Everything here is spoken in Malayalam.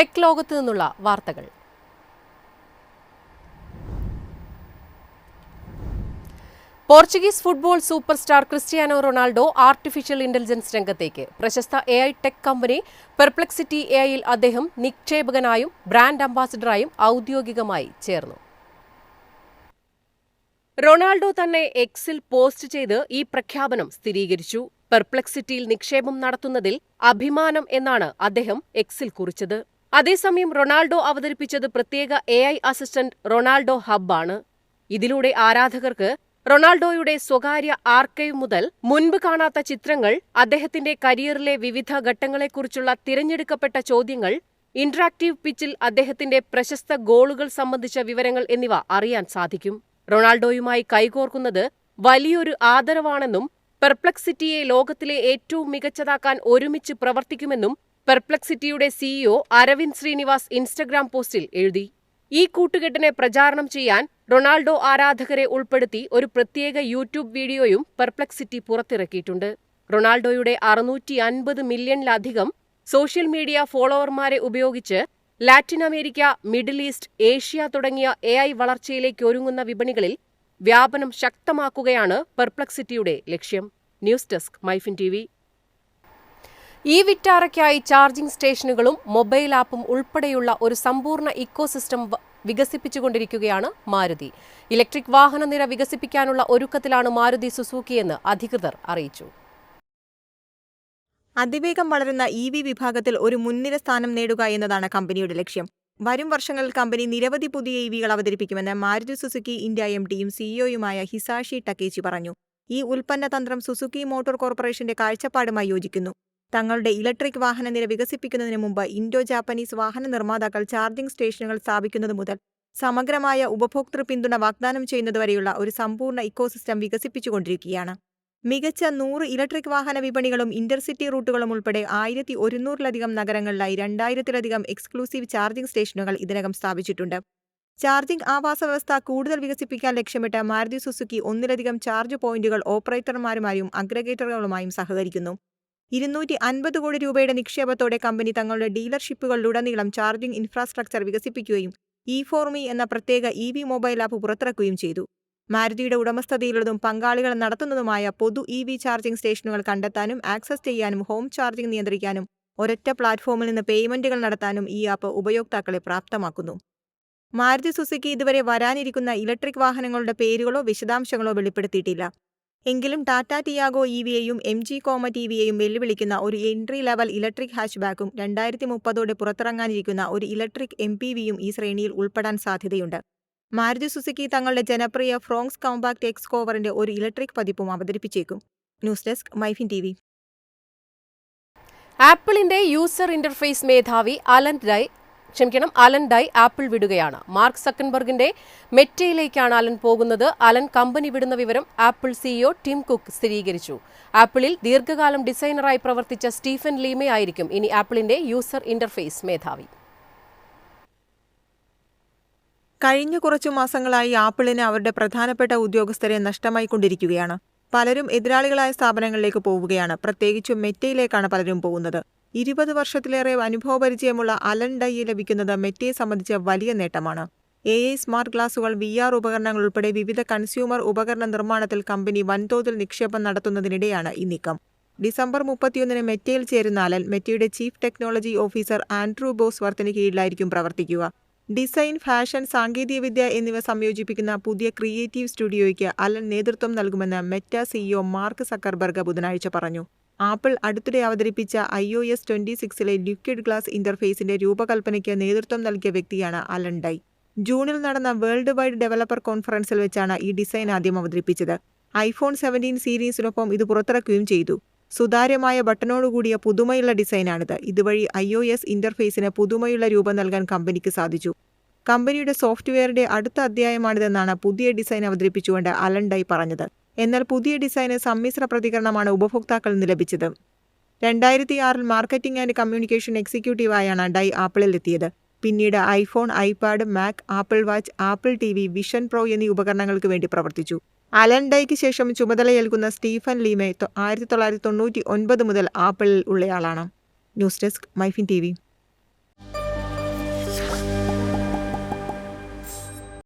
ടെക് ലോകത്ത് നിന്നുള്ള വാർത്തകൾ. Portuguese football superstar Cristiano Ronaldo artificial intelligence രംഗത്തേക്ക്. പ്രശസ്ത A I tech company Perplexity A ഐയിൽ അദ്ദേഹം നിക്ഷേപകനായും ബ്രാൻഡ് അംബാസിഡറായും ഔദ്യോഗികമായി ചേർന്നു. റൊണാൾഡോ തന്നെ എക്സിൽ പോസ്റ്റ് ചെയ്ത് ഈ പ്രഖ്യാപനം സ്ഥിരീകരിച്ചു. പെർപ്ലക്സിറ്റിയിൽ നിക്ഷേപം നടത്തുന്നതിൽ അഭിമാനം എന്നാണ് അദ്ദേഹം എക്സിൽ കുറിച്ചത്. അതേസമയം റൊണാൾഡോ അവതരിപ്പിച്ചത് പ്രത്യേക എ ഐ അസിസ്റ്റന്റ് റൊണാൾഡോ ഹബ്ബാണ്. ഇതിലൂടെ ആരാധകർക്ക് റൊണാൾഡോയുടെ സ്വകാര്യ ആർക്കൈവ് മുതൽ മുൻപ് കാണാത്ത ചിത്രങ്ങൾ അദ്ദേഹത്തിന്റെ കരിയറിലെ വിവിധ ഘട്ടങ്ങളെക്കുറിച്ചുള്ള തിരഞ്ഞെടുക്കപ്പെട്ട ചോദ്യങ്ങൾ ഇന്ററാക്റ്റീവ് പിച്ചിൽ അദ്ദേഹത്തിന്റെ പ്രശസ്ത ഗോളുകൾ സംബന്ധിച്ച വിവരങ്ങൾ എന്നിവ അറിയാൻ സാധിക്കും. റൊണാൾഡോയുമായി കൈകോർക്കുന്നത് വലിയൊരു ആദരവാണെന്നും പെർപ്ലക്സിറ്റിയെ ലോകത്തിലെ ഏറ്റവും മികച്ചതാക്കാൻ ഒരുമിച്ച് പ്രവർത്തിക്കുമെന്നും പെർപ്ലക്സിറ്റിയുടെ സിഇഒ അരവിന്ദ് ശ്രീനിവാസ് ഇൻസ്റ്റഗ്രാം പോസ്റ്റിൽ എഴുതി ഈ കൂട്ടുകെട്ടിനെ പ്രചാരണം ചെയ്യാൻ റൊണാൾഡോ ആരാധകരെ ഉൾപ്പെടുത്തി ഒരു പ്രത്യേക യൂട്യൂബ് വീഡിയോയും പെർപ്ലക്സിറ്റി പുറത്തിറക്കിയിട്ടുണ്ട്. റൊണാൾഡോയുടെ അറുന്നൂറ്റി അൻപത് മില്യണിലധികം സോഷ്യൽ മീഡിയ ഫോളോവർമാരെ ഉപയോഗിച്ച് Latin America Middle East Asia തുടങ്ങിയ എ ഐ വളർച്ചയിലേക്ക് ഒരുങ്ങുന്ന വിപണികളിൽ വ്യാപനം ശക്തമാക്കുകയാണ് പെർപ്ലക്സിറ്റിയുടെ ലക്ഷ്യം. ന്യൂസ് ഡെസ്ക് മൈഫിൻ ടി ഈ വിറ്റാറയ്ക്കായി ചാർജിംഗ് സ്റ്റേഷനുകളും മൊബൈൽ ആപ്പും ഉൾപ്പെടെയുള്ള ഒരു സമ്പൂർണ ഇക്കോസിസ്റ്റം വികസിപ്പിച്ചുകൊണ്ടിരിക്കുകയാണ് മാരുതി. ഇലക്ട്രിക് വാഹന നിര വികസിപ്പിക്കാനുള്ള ഒരുക്കത്തിലാണ് മാരുതി സുസൂക്കിയെന്ന് അധികൃതർ അറിയിച്ചു. അതിവേഗം വളരുന്ന ഇ വി വിഭാഗത്തിൽ ഒരു മുൻനിര സ്ഥാനം നേടുക എന്നതാണ് കമ്പനിയുടെ ലക്ഷ്യം. വരും വർഷങ്ങളിൽ കമ്പനി നിരവധി പുതിയ ഇ വികൾ അവതരിപ്പിക്കുമെന്ന് മാരുതി സുസുക്കി ഇന്ത്യ എം ഡിയും സിഇഒയുമായ ഹിസാഷി ടക്കേച്ചി പറഞ്ഞു. ഈ ഉൽപ്പന്ന തന്ത്രം സുസുക്കി മോട്ടോർ കോർപ്പറേഷന്റെ കാഴ്ചപ്പാടുമായി യോജിക്കുന്നു. തങ്ങളുടെ ഇലക്ട്രിക് വാഹന നിര വികസിപ്പിക്കുന്നതിന് മുമ്പ് ഇൻഡോ ജാപ്പനീസ് വാഹന നിർമ്മാതാക്കൾ ചാർജിംഗ് സ്റ്റേഷനുകൾ സ്ഥാപിക്കുന്നത് മുതൽ സമഗ്രമായ ഉപഭോക്തൃ പിന്തുണ വാഗ്ദാനം ചെയ്യുന്നതുവരെയുള്ള ഒരു സമ്പൂർണ ഇക്കോസിസ്റ്റം വികസിപ്പിച്ചുകൊണ്ടിരിക്കുകയാണ്. മികച്ച നൂറ് ഇലക്ട്രിക് വാഹന വിപണികളും ഇന്റർസിറ്റി റൂട്ടുകളും ഉൾപ്പെടെ ആയിരത്തി ഒരുന്നൂറിലധികം നഗരങ്ങളിലായി രണ്ടായിരത്തിലധികം എക്സ്ക്ലൂസീവ് ചാർജിംഗ് സ്റ്റേഷനുകൾ ഇതിനകം സ്ഥാപിച്ചിട്ടുണ്ട്. ചാർജിംഗ് ആവാസ വ്യവസ്ഥ കൂടുതൽ വികസിപ്പിക്കാൻ ലക്ഷ്യമിട്ട് മാരുതി സുസുക്കി ഒന്നിലധികം ചാർജ് പോയിന്റുകൾ ഓപ്പറേറ്റർമാരുമായും അഗ്രഗേറ്ററുകളുമായും സഹകരിക്കുന്നു. ഇരുന്നൂറ്റി അൻപത് കോടി രൂപയുടെ നിക്ഷേപത്തോടെ കമ്പനി തങ്ങളുടെ ഡീലർഷിപ്പുകളിലുടനീളം ചാർജിംഗ് ഇൻഫ്രാസ്ട്രക്ചർ വികസിപ്പിക്കുകയും ഇ ഫോർമി എന്ന പ്രത്യേക ഇ വി മൊബൈൽ ആപ്പ് പുറത്തിറക്കുകയും ചെയ്തു. മാരുതിയുടെ ഉടമസ്ഥതയിലുള്ളതും പങ്കാളികൾ നടത്തുന്നതുമായ പൊതു ഇ വി ചാർജിംഗ് സ്റ്റേഷനുകൾ കണ്ടെത്താനും ആക്സസ് ചെയ്യാനും ഹോം ചാർജിംഗ് നിയന്ത്രിക്കാനും ഒരൊറ്റ പ്ലാറ്റ്ഫോമിൽ നിന്ന് പേയ്മെന്റുകൾ നടത്താനും ഈ ആപ്പ് ഉപയോക്താക്കളെ പ്രാപ്തമാക്കുന്നു. മാരുതി സുസുക്കി ഇതുവരെ വരാനിരിക്കുന്ന ഇലക്ട്രിക് വാഹനങ്ങളുടെ പേരുകളോ വിശദാംശങ്ങളോ വെളിപ്പെടുത്തിയിട്ടില്ല. എങ്കിലും ടാറ്റ ടിയാഗോ ഇ വിയെയും എം ജി കോമ ടി വിയെയും വെല്ലുവിളിക്കുന്ന ഒരു എൻട്രി ലെവൽ ഇലക്ട്രിക് ഹാച്ച്ബാക്കും രണ്ടായിരത്തി മുപ്പതോടെ പുറത്തിറങ്ങാനിരിക്കുന്ന ഒരു ഇലക്ട്രിക് എം പി വിയും ഈ ശ്രേണിയിൽ ഉൾപ്പെടാൻ സാധ്യതയുണ്ട്. മാരുതി സുസുക്കി തങ്ങളുടെ ജനപ്രിയ ഫ്രോങ്സ് കോമ്പാക്ട് എക്സ് കോവറിന്റെ ഒരു ഇലക്ട്രിക് പതിപ്പും അവതരിപ്പിച്ചേക്കും. News desk MyFin T V. ആപ്പിളിന്റെ യൂസർ ഇന്റർഫേസ് മേധാവി അലൻ ഡൈ ക്ഷമിക്കണം അലൻ ഡൈ ആപ്പിൾ വിടുകയാണ്. മാർക്ക് സക്കൻബർഗിന്റെ മെറ്റയിലേക്കാണ് അലൻ പോകുന്നത്. അലൻ കമ്പനി വിടുന്ന വിവരം ആപ്പിൾ സിഇഒ ടിം കുക്ക് സ്ഥിരീകരിച്ചു. ആപ്പിളിൽ ദീർഘകാലം ഡിസൈനറായി പ്രവർത്തിച്ച സ്റ്റീഫൻ ലീമെ ആയിരിക്കും ഇനി ആപ്പിളിന്റെ യൂസർ ഇന്റർഫേസ് മേധാവി. കഴിഞ്ഞ കുറച്ചു മാസങ്ങളായി ആപ്പിളിന് അവരുടെ പ്രധാനപ്പെട്ട ഉദ്യോഗസ്ഥരെ നഷ്ടമായി കൊണ്ടിരിക്കുകയാണ്. പലരും എതിരാളികളായ സ്ഥാപനങ്ങളിലേക്ക് പോവുകയാണ്. പ്രത്യേകിച്ചും മെറ്റയിലേക്കാണ് പലരും പോകുന്നത്. ഇരുപത് വർഷത്തിലേറെ അനുഭവപരിചയമുള്ള അലൻ ഡൈ ലഭിക്കുന്നത് മെറ്റയെ സംബന്ധിച്ച വലിയ നേട്ടമാണ്. എ ഐ സ്മാർട്ട് ഗ്ലാസുകൾ വി ആർ ഉപകരണങ്ങൾ ഉൾപ്പെടെ വിവിധ കൺസ്യൂമർ ഉപകരണ നിർമ്മാണത്തിൽ കമ്പനി വൻതോതിൽ നിക്ഷേപം നടത്തുന്നതിനിടെയാണ് ഈ നീക്കം. ഡിസംബർ മുപ്പത്തിയൊന്നിന് മെറ്റയിൽ ചേരുന്ന അലൻ മെറ്റയുടെ ചീഫ് ടെക്നോളജി ഓഫീസർ ആൻഡ്രൂ ബോസ് വർത്തിന് കീഴിലായിരിക്കും പ്രവർത്തിക്കുക. ഡിസൈൻ ഫാഷൻ സാങ്കേതികവിദ്യ എന്നിവ സംയോജിപ്പിക്കുന്ന പുതിയ ക്രിയേറ്റീവ് സ്റ്റുഡിയോയ്ക്ക് അലൻ നേതൃത്വം നൽകുമെന്ന് മെറ്റ സിഇഒ മാർക്ക് സക്കർബർഗ് ബുധനാഴ്ച പറഞ്ഞു. ആപ്പിൾ അടുത്തിടെ അവതരിപ്പിച്ച ഐ ഒ എസ് ട്വന്റി സിക്സിലെ ലിക്വിഡ് ഗ്ലാസ് ഇന്റർഫേസിന്റെ രൂപകൽപ്പനയ്ക്ക് നേതൃത്വം നൽകിയ വ്യക്തിയാണ് അലൻ ഡൈ. ജൂണിൽ നടന്ന വേൾഡ് വൈഡ് ഡെവലപ്പർ കോൺഫറൻസിൽ വെച്ചാണ് ഈ ഡിസൈൻ ആദ്യം അവതരിപ്പിച്ചത്. ഐഫോൺ സെവന്റീൻ സീരീസിനൊപ്പം ഇത് പുറത്തിറക്കുകയും ചെയ്തു. സുതാര്യമായ ബട്ടണോടുകൂടിയ പുതുമയുള്ള ഡിസൈനാണിത്. ഇതുവഴി ഐ ഒ എസ് ഇന്റർഫേസിന് പുതുമയുള്ള രൂപം നൽകാൻ കമ്പനിക്ക് സാധിച്ചു. കമ്പനിയുടെ സോഫ്റ്റ്വെയറിന്റെ അടുത്ത അധ്യായമാണിതെന്നാണ് പുതിയ ഡിസൈൻ അവതരിപ്പിച്ചുകൊണ്ട് അലൻ ഡൈ പറഞ്ഞത്. എന്നാൽ പുതിയ ഡിസൈന് സമ്മിശ്ര പ്രതികരണമാണ് ഉപഭോക്താക്കളിൽ നിന്ന് ലഭിച്ചത്. രണ്ടായിരത്തി ആറിൽ മാർക്കറ്റിംഗ് ആൻഡ് കമ്മ്യൂണിക്കേഷൻ എക്സിക്യൂട്ടീവായാണ് ഡൈ ആപ്പിളിൽ എത്തിയത്. പിന്നീട് iPhone iPad Mac Apple Watch Apple T V Vision Pro എന്നീ ഉപകരണങ്ങൾക്ക് വേണ്ടി പ്രവർത്തിച്ചു. അലൻ ഡൈക്ക് ശേഷം ചുമതലയേൽക്കുന്ന സ്റ്റീഫൻ ലീമെ ആയിരത്തി തൊള്ളായിരത്തി തൊണ്ണൂറ്റി ഒൻപത് മുതൽ ആപ്പിളിൽ ഉള്ളയാളാണ്. News desk MyFin T